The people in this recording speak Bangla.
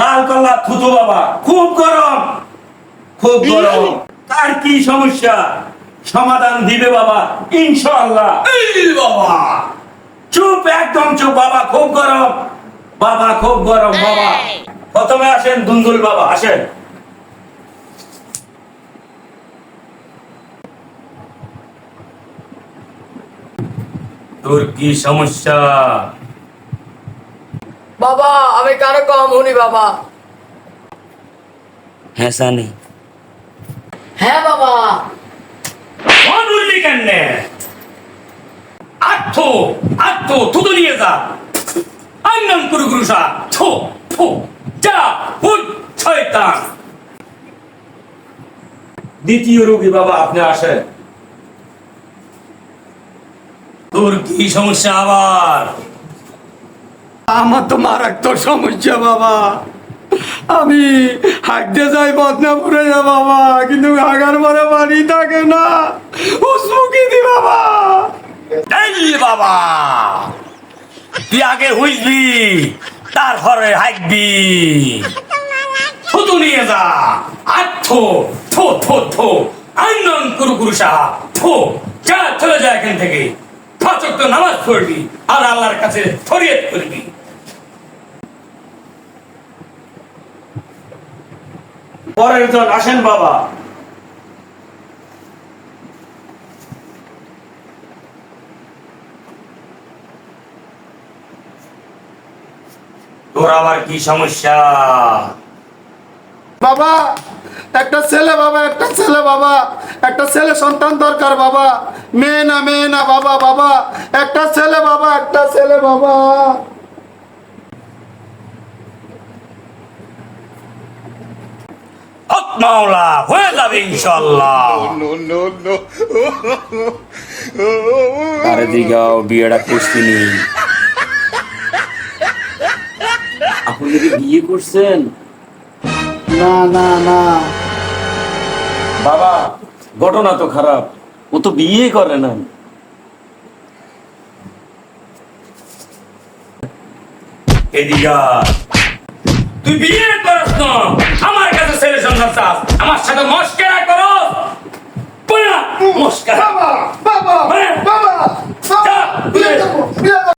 লাল কল্লা থুতু বাবা খুব গরম খুব গরম। তার কি সমস্যা? সমাধান দিবে বাবা ইনশাআল্লাহ। বাবা। চুপ একদম চুপ বাবা খুব গরম। বাবা খুব গরম বাবা। প্রথমে আসেন দুন্দুল বাবা আসেন। তোর কি সমস্যা? বাবা আমি কারও কম উনি বাবা। হ্যাঁ সানি। হ্যাঁ বাবা। আত্ম আত্ম থুতু নিয়ে যা। আন্নাম কুরু কুরুষা থো থো যা হুই শয়তান। দ্বিতীয় রোগী বাবা আপনি আসেন। তোর কি সমস্যা আবার? আমার তো মারাত্মক সমস্যা, বাবা। আমি হাঁটতে যাই বদনাপুরে যা বাবা। কিন্তু আগার পরে বাড়ি থাকে না। উসমুখী দি, বাবা। এই বাবা, তুই আগে হইসবি তারপরে হাঁকবি থুতু নিয়ে যা। আথো থো থো থো আন্দন কুরু কুরু সাহা, থো। যা চলে যা এখান থেকে। ফাচক তো নামাজ পড়বি আর আল্লাহর কাছে ফরিয়াদ করবি। পরের জন আসেন বাবা। তোর আবার কি সমস্যা? বাবা, একটা ছেলে বাবা, একটা ছেলে বাবা, একটা ছেলে সন্তান দরকার বাবা। মেয়ে না মেয়ে না বাবা বাবা। একটা ছেলে বাবা, একটা ছেলে বাবা। মাওলা হয়ে যাবে ইনশাল্লাহ no, no, no. আরে দিগাও বিয়েটা করছিনি আপনি কি বিয়ে করছেন? না না না। বাবা ঘটনা তো খারাপ। ও তো বিয়ে করে না। এদিকা তুই বিয়ে সাথে মস্কেরা করো। মস্কারা। বাবা বাবা বাবা বাবা।